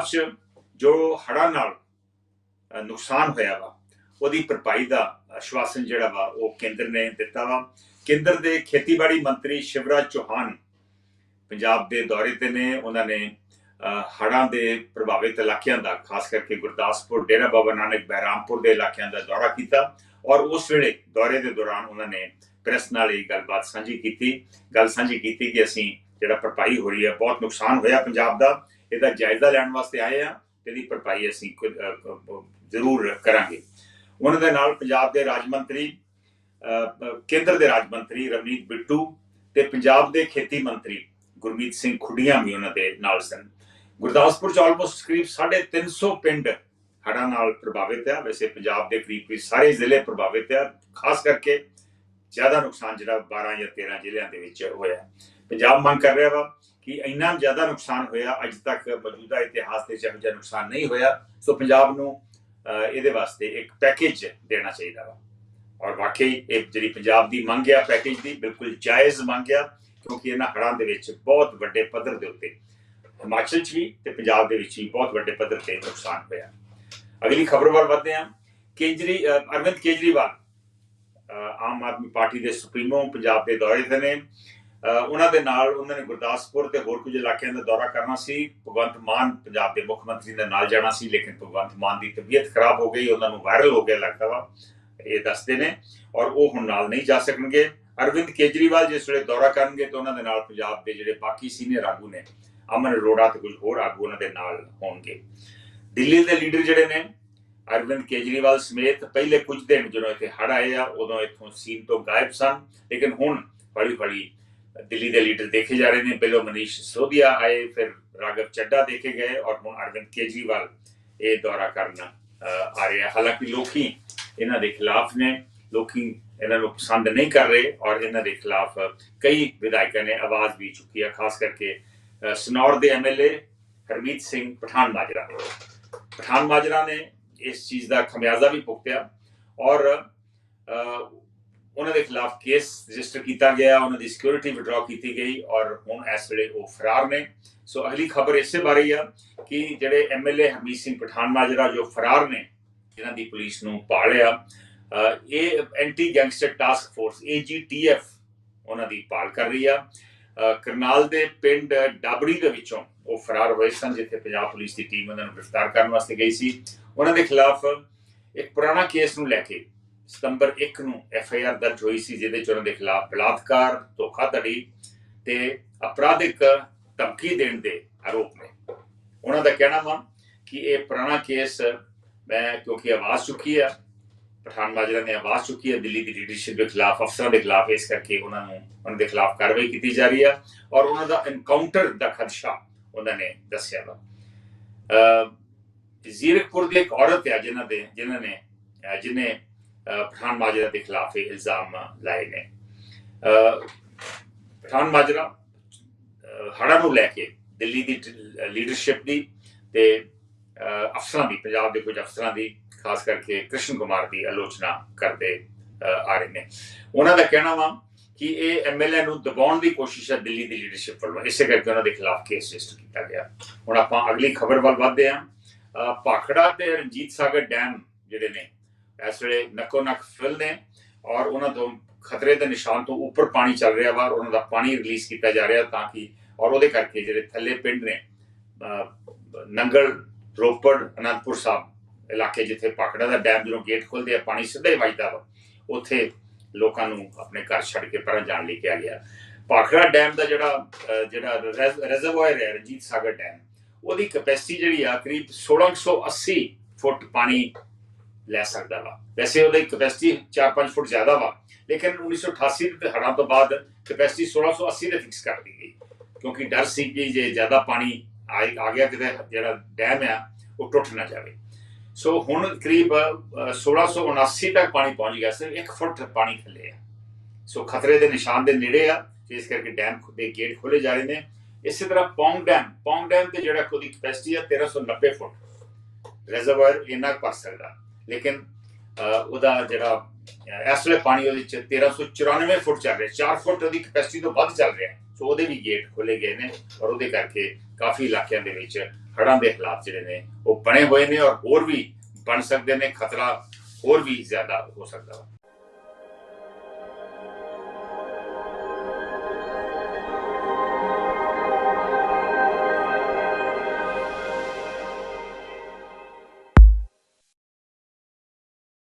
ਪੰਜਾਬ ਜੋ ਹੜਾਂ ਨਾਲ ਨੁਕਸਾਨ ਹੋਇਆ ਵਾ ਉਹਦੀ ਭਰਪਾਈ ਦਾ ਆਸ਼ਵਾਸਨ ਜਿਹੜਾ ਵਾ ਉਹ ਕੇਂਦਰ ਨੇ ਦਿੱਤਾ ਵਾ। ਕੇਂਦਰ ਦੇ ਖੇਤੀਬਾੜੀ ਮੰਤਰੀ ਸ਼ਿਵਰਾਜ ਚੌਹਾਨ ਪੰਜਾਬ ਦੇ ਦੌਰੇ ਤੇ ਨੇ। ਉਹਨਾਂ ਨੇ ਅ, ਹੜ੍ਹਾਂ ਦੇ ਪ੍ਰਭਾਵਿਤ ਇਲਾਕਿਆਂ ਦਾ ਖਾਸ ਕਰਕੇ ਗੁਰਦਾਸਪੁਰ ਡੇਰਾ ਬਾਬਾ ਨਾਨਕ ਬਹਿਰਾਮਪੁਰ ਦੇ ਇਲਾਕਿਆਂ ਦਾ ਦੌਰਾ ਕੀਤਾ ਔਰ ਉਸ ਵੇਲੇ ਦੌਰੇ ਦੇ ਦੌਰਾਨ ਉਹਨਾਂ ਨੇ ਪ੍ਰੈਸ ਨਾਲ ਇਹ ਗੱਲਬਾਤ ਸਾਂਝੀ ਕੀਤੀ। ਗੱਲ ਸਾਂਝੀ ਕੀਤੀ ਕਿ ਅਸੀਂ ਜਿਹੜਾ ਭਰਪਾਈ ਹੋ ਰਹੀ ਹੈ ਬਹੁਤ ਨੁਕਸਾਨ ਹੋਇਆ ਪੰਜਾਬ ਦਾ। ਇਹਦਾ ਜਾਇਜ਼ਾ ਲੈਣ ਵਾਸਤੇ ਆਏ ਆ ਤੇ ਇਹਦੀ ਭਰਪਾਈ ਅਸੀਂ ਜ਼ਰੂਰ ਕਰਾਂਗੇ। ਉਹਨਾਂ ਦੇ ਨਾਲ ਪੰਜਾਬ ਦੇ ਰਾਜ ਮੰਤਰੀ ਕੇਂਦਰ ਦੇ ਰਾਜ ਮੰਤਰੀ ਰਵਨੀਤ ਬਿੱਟੂ ਤੇ ਪੰਜਾਬ ਦੇ ਖੇਤੀ ਮੰਤਰੀ ਗੁਰਮੀਤ ਸਿੰਘ ਖੁੱਡੀਆਂ ਵੀ ਉਹਨਾਂ ਦੇ ਨਾਲ ਸਨ। ਗੁਰਦਾਸਪੁਰ ਚ ਆਲਮੋਸਟ ਕਰੀਬ 350 ਪਿੰਡ ਹੜ੍ਹਾਂ ਨਾਲ ਪ੍ਰਭਾਵਿਤ ਹੈ ਵੈਸੇ ਪੰਜਾਬ ਦੇ ਕਰੀਬ ਕਰੀਬ ਸਾਰੇ ਜ਼ਿਲ੍ਹੇ ਪ੍ਰਭਾਵਿਤ ਹੈ ਖਾਸ ਕਰਕੇ ਜ਼ਿਆਦਾ ਨੁਕਸਾਨ ਜਿਹੜਾ 12 ਜਾਂ 13 ਜ਼ਿਲ੍ਹਿਆਂ ਦੇ ਵਿੱਚ ਹੋਇਆ। ਪੰਜਾਬ ਮੰਗ ਕਰ ਰਿਹਾ ਵਾ ਕਿ ਇੰਨਾ ਜ਼ਿਆਦਾ ਨੁਕਸਾਨ ਹੋਇਆ, ਅੱਜ ਤੱਕ ਮੌਜੂਦਾ ਇਤਿਹਾਸ ਦੇ ਵਿੱਚ ਜਿਹਾ ਨੁਕਸਾਨ ਨਹੀਂ ਹੋਇਆ। ਸੋ ਪੰਜਾਬ ਨੂੰ ਇਹਦੇ ਵਾਸਤੇ ਇੱਕ ਪੈਕੇਜ ਦੇਣਾ ਚਾਹੀਦਾ ਵਾ। ਔਰ ਵਾਕਈ ਇਹ ਜਿਹੜੀ ਪੰਜਾਬ ਦੀ ਮੰਗ ਆ ਪੈਕੇਜ ਦੀ ਬਿਲਕੁਲ ਜਾਇਜ਼ ਮੰਗ ਆ, ਕਿਉਂਕਿ ਇਹਨਾਂ ਹੜ੍ਹਾਂ ਦੇ ਵਿੱਚ ਬਹੁਤ ਵੱਡੇ ਪੱਧਰ ਦੇ ਉੱਤੇ, ਹਿਮਾਚਲ 'ਚ ਵੀ ਤੇ ਪੰਜਾਬ ਦੇ ਵਿੱਚ ਵੀ ਬਹੁਤ ਵੱਡੇ ਪੱਧਰ ਤੇ ਨੁਕਸਾਨ ਹੋਇਆ। ਅਗਲੀ ਖਬਰ ਵੱਲ ਵਧਦੇ ਹਾਂ। ਕੇਜਰੀ ਅਰਵਿੰਦ ਕੇਜਰੀਵਾਲ ਆਮ ਆਦਮੀ ਪਾਰਟੀ ਦੇ ਸੁਪਰੀਮੋ ਪੰਜਾਬ ਦੇ ਦੌਰੇ ਤੇ ਨੇ। ਉਹਨਾਂ ਦੇ ਨਾਲ ਉਹਨਾਂ ਨੇ ਗੁਰਦਾਸਪੁਰ ਤੇ ਹੋਰ ਕੁਝ ਇਲਾਕਿਆਂ ਦਾ ਦੌਰਾ ਕਰਨਾ ਸੀ। ਭਗਵੰਤ ਮਾਨ ਪੰਜਾਬ ਦੇ ਮੁੱਖ ਮੰਤਰੀ ਦੇ ਨਾਲ ਜਾਣਾ ਸੀ, ਲੇਕਿਨ ਭਗਵੰਤ ਮਾਨ ਦੀ ਤਬੀਅਤ ਖਰਾਬ ਹੋ ਗਈ, ਉਹਨਾਂ ਨੂੰ ਵਾਇਰਲ ਹੋ ਗਿਆ ਲੱਗਦਾ ਵਾ। ਇਹ ਦੱਸਦੇ ਨੇ ਔਰ ਉਹ ਹੁਣ ਨਾਲ ਨਹੀਂ ਜਾ ਸਕਣਗੇ। ਅਰਵਿੰਦ ਕੇਜਰੀਵਾਲ ਜਿਸ ਵੇਲੇ ਦੌਰਾ ਕਰਨਗੇ ਤਾਂ ਉਹਨਾਂ ਦੇ ਨਾਲ ਪੰਜਾਬ ਦੇ ਜਿਹੜੇ ਬਾਕੀ ਸੀਨੀਅਰ ਆਗੂ ਨੇ, ਅਮਨ ਅਰੋੜਾ ਤੇ ਕੁਝ ਹੋਰ ਆਗੂ ਉਹਨਾਂ ਦੇ ਨਾਲ ਹੋਣਗੇ। ਦਿੱਲੀ ਦੇ ਲੀਡਰ ਜਿਹੜੇ ਨੇ, ਅਰਵਿੰਦ ਕੇਜਰੀਵਾਲ ਸਮੇਤ ਪਹਿਲੇ ਕੁਝ ਦਿਨ ਜਦੋਂ ਇੱਥੇ ਹੜ ਆਏ ਆ, ਉਦੋਂ ਇੱਥੋਂ ਸੀਨ ਤੋਂ ਗਾਇਬ ਸਨ। ਲੇਕਿਨ ਹੁਣ ਹੌਲੀ ਹੌਲੀ ਦਿੱਲੀ ਦੇ ਲੀਡਰ ਦੇਖੇ ਜਾ ਰਹੇ ਨੇ ਪਹਿਲੋਂ ਮਨੀਸ਼ ਸਿਸੋਦੀਆ ਆਏ ਫਿਰ ਰਾਘਵ ਚੱਡਾ ਦੇਖੇ ਗਏ ਔਰ ਹੁਣ ਅਰਵਿੰਦ ਕੇਜਰੀਵਾਲ ਇਹ ਦੌਰਾ ਕਰਨ ਆ ਰਿਹਾ ਹਾਲਾਂਕਿ ਲੋਕੀ ਇਹਨਾਂ ਦੇ ਖਿਲਾਫ ਨੇ ਲੋਕੀ ਇਹਨਾਂ ਨੂੰ ਪਸੰਦ ਨਹੀਂ ਕਰ ਰਹੇ ਔਰ ਇਹਨਾਂ ਦੇ ਖਿਲਾਫ ਕਈ ਵਿਧਾਇਕਾਂ ਨੇ ਆਵਾਜ਼ ਵੀ ਚੁੱਕੀ ਹੈ ਖਾਸ ਕਰਕੇ ਸਨੌਰ ਦੇ ਐਮਐਲਏ ਹਰਮੀਤ ਸਿੰਘ ਪਠਾਨ ਮਾਜਰਾ ਪਠਾਨ ਮਾਜਰਾ ਨੇ ਇਸ ਚੀਜ਼ ਦਾ ਖਮਿਆਜ਼ਾ ਵੀ ਭੁਗਤਿਆ ਔਰ ਅਹ, ਉਹਨਾਂ ਦੇ ਖਿਲਾਫ ਕੇਸ ਰਜਿਸਟਰ ਕੀਤਾ ਗਿਆ ਉਹਨਾਂ ਦੀ ਸਿਕਿਉਰਿਟੀ ਵਿਡਰਾ ਕੀਤੀ ਗਈ ਔਰ ਹੁਣ ਇਸ ਵੇਲੇ ਉਹ ਫਰਾਰ ਨੇ। ਸੋ ਅਗਲੀ ਖਬਰ ਇਸੇ ਬਾਰੇ ਹੀ ਆ ਕਿ ਜਿਹੜੇ ਐਮਐਲਏ ਹਰਮੀਤ ਸਿੰਘ ਪਠਾਨ ਮਾਜਰਾ ਜੋ ਫਰਾਰ ਨੇ ਜਿਨ੍ਹਾਂ ਦੀ ਪੁਲਿਸ ਨੂੰ ਪਾਲਿਆ ਅਹ, ਇਹ anti gangster task force AGTF ਉਹਨਾਂ ਦੀ ਪਾਲ ਕਰ ਰਹੀ ਆ। ਕਰਨਾਲ ਦੇ ਪਿੰਡ ਡਾਬੜੀ ਦੇ ਵਿੱਚੋਂ ਉਹ ਫਰਾਰ ਹੋਏ ਸਨ ਜਿੱਥੇ ਪੰਜਾਬ ਪੁਲਿਸ ਦੀ ਟੀਮ ਉਹਨਾਂ ਨੂੰ ਗ੍ਰਿਫਤਾਰ ਕਰਨ ਵਾਸਤੇ ਗਈ ਸੀ। ਉਹਨਾਂ ਦੇ ਖਿਲਾਫ ਇੱਕ ਪੁਰਾਣਾ ਕੇਸ ਨੂੰ ਲੈ ਕੇ ਸਤੰਬਰ 1 ਨੂੰ ਐਫ ਆਈ ਆਰ ਦਰਜ ਹੋਈ ਸੀ, ਜਿਹਦੇ ਚ ਉਹਨਾਂ ਦੇ ਖਿਲਾਫ ਬਲਾਤਕਾਰ, ਧੋਖਾਧੜੀ ਤੇ ਅਪਰਾਧਿਕ ਧਮਕੀ ਦੇਣ ਦੇ ਆਰੋਪ ਨੇ। ਉਹਨਾਂ ਦਾ ਕਹਿਣਾ ਵਾ ਕਿ ਇਹ ਪੁਰਾਣਾ ਕੇਸ ਮੈਂ ਕਿਉਂਕਿ ਆਵਾਜ਼ ਚੁੱਕੀ ਆ, ਪਠਾਨ ਮਾਜਰਾ ਨੇ ਆਵਾਜ਼ ਚੁੱਕੀ ਹੈ ਦਿੱਲੀ ਦੀ ਲੀਡਰਸ਼ਿਪ ਦੇ ਖਿਲਾਫ, ਅਫਸਰਾਂ ਦੇ ਖਿਲਾਫ ਇਸ ਕਰਕੇ ਉਹਨਾਂ ਨੂੰ ਉਹਨਾਂ ਦੇ ਖਿਲਾਫ ਕਾਰਵਾਈ ਕੀਤੀ ਜਾ ਰਹੀ ਹੈ ਔਰ ਉਹਨਾਂ ਦਾ ਐਨਕਾਊਂਟਰ ਦਾ ਖਦਸ਼ਾ ਉਹਨਾਂ ਨੇ ਦੱਸਿਆ ਵਾ। ਅਹ ਜ਼ੀਰਕਪੁਰ ਦੀ ਇੱਕ ਔਰਤ ਹੈ ਜਿਨ੍ਹਾਂ ਦੇ ਜਿਨ੍ਹਾਂ ਨੇ ਅਹ ਜਿਹਨੇ ਪਠਾਨ ਮਾਜਰਾ ਦੇ ਖਿਲਾਫ ਇਹ ਇਲਜ਼ਾਮ ਲਾਏ ਨੇ। ਪਠਾਨ ਮਾਜਰਾ, ਅਹ, ਹੜ੍ਹਾਂ ਨੂੰ ਲੈ ਕੇ ਦਿੱਲੀ ਦੀ ਲੀਡਰਸ਼ਿਪ ਦੀ ਤੇ ਅਫਸਰਾਂ ਦੀ, ਪੰਜਾਬ ਦੇ ਕੁਝ ਅਫਸਰਾਂ ਦੀ, ਖਾਸ ਕਰਕੇ ਕ੍ਰਿਸ਼ਨ ਕੁਮਾਰ ਦੀ ਆਲੋਚਨਾ ਕਰਦੇ ਆ ਰਹੇ ਨੇ। ਉਹਨਾਂ ਦਾ ਕਹਿਣਾ ਵਾ ਕਿ ਇਹ ਐਮਐਲਏ ਨੂੰ ਦਬਾਉਣ ਦੀ ਕੋਸ਼ਿਸ਼ ਹੈ ਦਿੱਲੀ ਦੀ ਲੀਡਰਸ਼ਿਪ ਵੱਲੋਂ। ਇਸੇ ਕਰਕੇ ਉਹਨਾਂ ਦੇ ਖਿਲਾਫ ਕੇਸ ਰਜਿਸਟਰ ਕੀਤਾ ਗਿਆ। ਹੁਣ ਆਪਾਂ ਅਗਲੀ ਖਬਰ ਵੱਲ ਵਧਦੇ ਹਾਂ ਅਹ, ਭਾਖੜਾ ਤੇ ਰਣਜੀਤ ਸਾਗਰ ਡੈਮ ਜਿਹੜੇ ਨੇ ਇਸ ਵੇਲੇ ਨੱਕੋ ਨੱਕ ਫਿਲ ਨੇ ਔਰ ਉਹਨਾਂ ਤੋਂ ਖਤਰੇ ਦੇ ਨਿਸ਼ਾਨ ਤੋਂ ਉੱਪਰ ਪਾਣੀ ਚੱਲ ਰਿਹਾ ਵਾ ਉਹਨਾਂ ਦਾ ਪਾਣੀ ਰਿਲੀਜ਼ ਕੀਤਾ ਜਾ ਰਿਹਾ ਤਾਂ ਕਿ ਔਰ ਉਹਦੇ ਕਰਕੇ ਜਿਹੜੇ ਥੱਲੇ ਪਿੰਡ ਨੇ ਨੰਗਲ ਰੋਪੜ ਅਨੰਦਪੁਰ ਸਾਹਿਬ ਇਲਾਕੇ ਜਿੱਥੇ ਪਾਕੜਾ ਦਾ ਡੈਮ ਜਦੋਂ ਗੇਟ ਖੁੱਲਦੇ ਆ ਪਾਣੀ ਸਿੱਧਾ ਹੀ ਵੱਜਦਾ ਵਾ ਉੱਥੇ ਲੋਕਾਂ ਨੂੰ ਆਪਣੇ ਘਰ ਛੱਡ ਕੇ ਪਰਾਂ ਜਾਣ ਲਈ ਕਿਹਾ ਗਿਆ। ਪਾਖੜਾ ਡੈਮ ਦਾ ਜਿਹੜਾ ਅਹ, ਜਿਹੜਾ ਰਿਜ਼ਰਵਾਇਰ ਹੈ ਰਣਜੀਤ ਸਾਗਰ ਡੈਮ ਉਹਦੀ ਕਪੈਸਿਟੀ ਜਿਹੜੀ ਆ ਕਰੀਬ 1680 ਫੁੱਟ ਪਾਣੀ ਲੈ ਸਕਦਾ ਵਾ। ਵੈਸੇ ਉਹਦੀ ਕਪੈਸਿਟੀ 4-5 ਫੁੱਟ ਜ਼ਿਆਦਾ ਵਾ। ਲੇਕਿਨ 1988 ਦੇ ਹੜ੍ਹਾਂ ਤੋਂ ਬਾਅਦ ਕੈਪੈਸਿਟੀ 1680 ਦੇ ਫਿਕਸ ਕਰ ਦਿੱਤੀ ਗਈ। ਕਿਉਂਕਿ ਡਰ ਸੀ ਕਿ ਜੇ ਜ਼ਿਆਦਾ ਪਾਣੀ ਆ ਆ ਗਿਆ ਕਿਤੇ ਜਿਹੜਾ ਡੈਮ ਆ ਉਹ ਟੁੱਟ ਨਾ ਜਾਵੇ। ਸੋ ਹੁਣ ਕਰੀਬ ਅਹ, 1679 ਤੱਕ ਪਾਣੀ ਪਹੁੰਚ ਗਿਆ। ਸਿਰਫ 1 ਫੁੱਟ ਪਾਣੀ ਥੱਲੇ ਆ। ਸੋ ਖਤਰੇ ਦੇ ਨਿਸ਼ਾਨ ਦੇ ਨੇੜੇ ਆ। ਇਸ ਕਰਕੇ ਡੈਮ ਦੇ ਗੇਟ ਖੋਲੇ ਜਾ ਰਹੇ ਨੇ। ਇਸੇ ਤਰ੍ਹਾਂ ਪੌਂਗ ਡੈਮ ਪੌਂਗ ਡੈਮ ਤੇ ਜਿਹੜਾ ਉਹਦੀ ਕਪੈਸਿਟੀ ਆ 1390 ਫੁੱਟ। ਰਿਜ਼ਰਵਾਇਰ ਇੰਨਾ ਕੁ ਭਰ ਸਕਦਾ। ਲੇਕਿਨ ਉਹਦਾ ਜਿਹੜਾ ਇਸ ਵੇਲੇ ਪਾਣੀ ਉਹਦੇ ਚ 1394 ਫੁੱਟ ਚੱਲ ਰਿਹਾ 4 ਫੁੱਟ ਉਹਦੀ ਕਪੈਸਿਟੀ ਤੋਂ ਵੱਧ ਚੱਲ ਰਿਹਾ। ਸੋ ਉਹਦੇ ਵੀ ਗੇਟ ਖੋਲੇ ਗਏ ਨੇ ਔਰ ਉਹਦੇ ਕਰਕੇ ਕਾਫੀ ਇਲਾਕਿਆਂ ਦੇ ਵਿੱਚ ਹੜ੍ਹਾਂ ਦੇ ਹਾਲਾਤ ਜਿਹੜੇ ਨੇ, ਉਹ ਬਣੇ ਹੋਏ ਨੇ ਔਰ ਹੋਰ ਵੀ ਬਣ ਸਕਦੇ ਨੇ, ਖਤਰਾ ਹੋਰ ਵੀ ਜ਼ਿਆਦਾ ਹੋ ਸਕਦਾ ਵਾ।